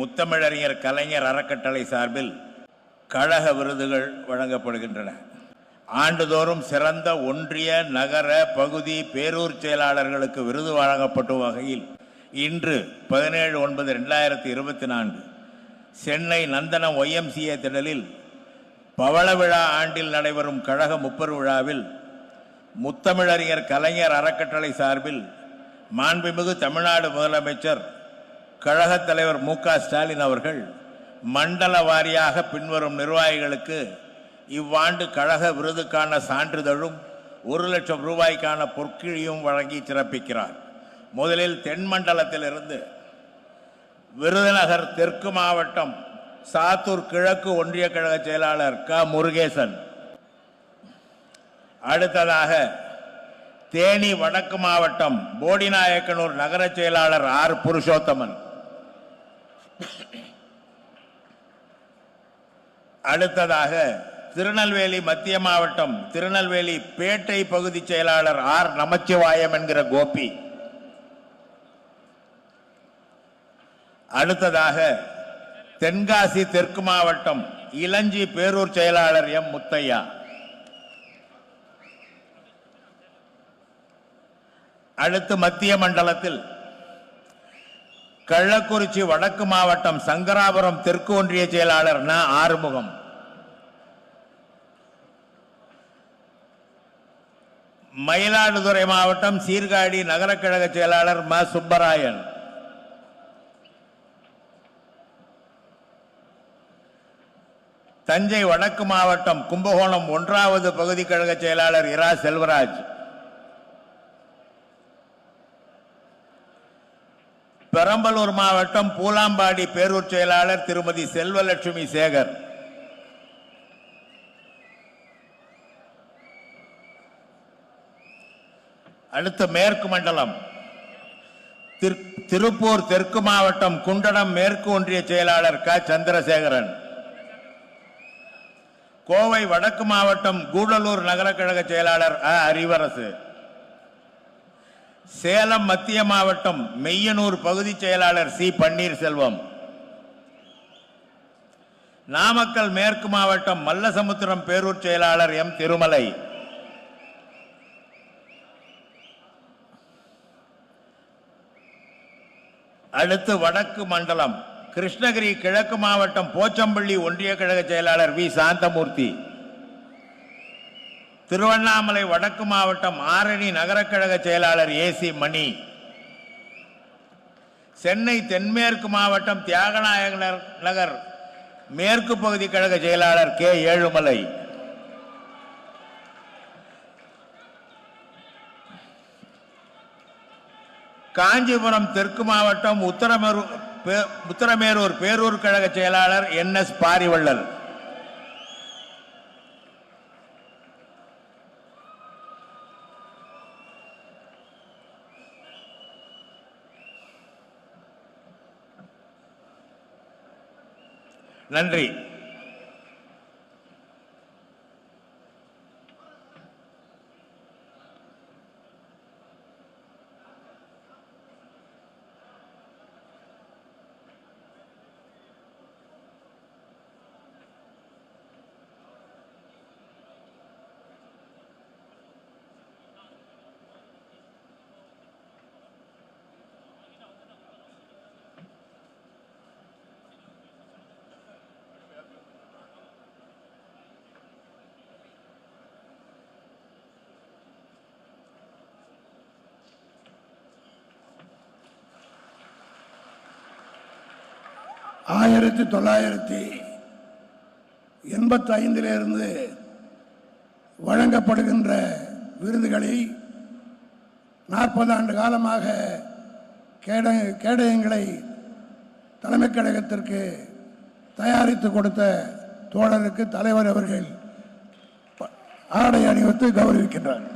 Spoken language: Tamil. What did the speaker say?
முத்தமிழறிஞர் கலைஞர் அறக்கட்டளை சார்பில் கழக விருதுகள் வழங்கப்படுகின்றன. ஆண்டுதோறும் சிறந்த ஒன்றிய நகர பகுதி பேரூர் செயலாளர்களுக்கு விருது வழங்கப்படும் வகையில் இன்று பதினேழு ஒன்பது ரெண்டாயிரத்தி இருபத்தி நான்கு சென்னை நந்தனம் ஒய்எம்சிஏ திடலில் பவள விழா ஆண்டில் நடைபெறும் கழக முப்பெரு விழாவில் முத்தமிழறிஞர் கலைஞர் அறக்கட்டளை சார்பில் மாண்புமிகு தமிழ்நாடு முதலமைச்சர் கழகத் தலைவர் மு ஸ்டாலின் அவர்கள் மண்டல வாரியாக பின்வரும் நிர்வாகிகளுக்கு இவ்வாண்டு கழக விருதுக்கான சான்றிதழும் ஒரு லட்சம் ரூபாய்க்கான பொற்கிழியும் வழங்கி சிறப்பிக்கிறார். முதலில் தென் மண்டலத்திலிருந்து விருதுநகர் தெற்கு மாவட்டம் சாத்தூர் கிழக்கு ஒன்றிய கழக செயலாளர் க. முருகேசன். அடுத்ததாக தேனி வடக்கு மாவட்டம் போடிநாயக்கனூர் நகர செயலாளர் ஆர். புருஷோத்தமன். அடுத்ததாக திருநெல்வேலி மத்திய மாவட்டம் திருநெல்வேலி பேட்டை பகுதி செயலாளர் ஆர் நமச்சிவாயம் என்கிற கோபி. அடுத்ததாக தென்காசி தெற்கு மாவட்டம் இளஞ்சி பேரூர் செயலாளர் எம் முத்தையா. அடுத்து மத்திய மண்டலத்தில் கள்ளக்குறிச்சி வடக்கு மாவட்டம் சங்கராபுரம் தெற்கு ஒன்றிய செயலாளர் ந. ஆறுமுகம். மயிலாடுதுறை மாவட்டம் சீர்காழி நகர கழக செயலாளர் ம. சுப்பராயன். தஞ்சை வடக்கு மாவட்டம் கும்பகோணம் ஒன்றாவது பகுதி கழக செயலாளர் இரா. செல்வராஜ். பெரம்பலூர் மாவட்டம் பூலாம்பாடி பேரூர் செயலாளர் திருமதி செல்வலட்சுமி சேகர். அடுத்த மேற்கு மண்டலம். திரு- திருப்பூர் தெற்கு மாவட்டம் குண்டடம் மேற்கு ஒன்றிய செயலாளர் க. சந்திரசேகரன். கோவை வடக்கு மாவட்டம் கூடலூர் நகர கழக செயலாளர் அ. அறிவரசு சேலம் மத்திய மாவட்டம் மெய்யனூர் பகுதி செயலாளர் சி. பன்னீர்செல்வம். நாமக்கல் மேற்கு மாவட்டம் மல்லசமுத்திரம் பேரூர் செயலாளர் எம். திருமலை. அடுத்து வடக்கு மண்டலம் கிருஷ்ணகிரி கிழக்கு மாவட்டம் போச்சம்பள்ளி ஒன்றிய கழக செயலாளர் வி. சாந்தமூர்த்தி. திருவண்ணாமலை வடக்கு மாவட்டம் ஆரணி நகரக்கழக செயலாளர் செயலாளர் ஏசி மணி. சென்னை தென்மேற்கு மாவட்டம் தியாகநாயகர் நகர் மேற்கு பகுதி கழக செயலாளர் கே. ஏழுமலை. காஞ்சிபுரம் தெற்கு மாவட்டம் உத்தரமேரூர் பே- உத்தரமேரூர் பேரூர் கழக செயலாளர் என் எஸ் பாரிவள்ளல். நன்றி. ஆயிரத்தி தொள்ளாயிரத்தி எண்பத்தைந்திலிருந்து வழங்கப்படுகின்ற விருதுகளை நாற்பது ஆண்டு காலமாக கேட கேடயங்களை தலைமைக் கழகத்திற்கு தயாரித்து கொடுத்த தோழருக்கு தலைவர் அவர்கள் ஆடை அணிவித்து கௌரவிக்கின்றார்.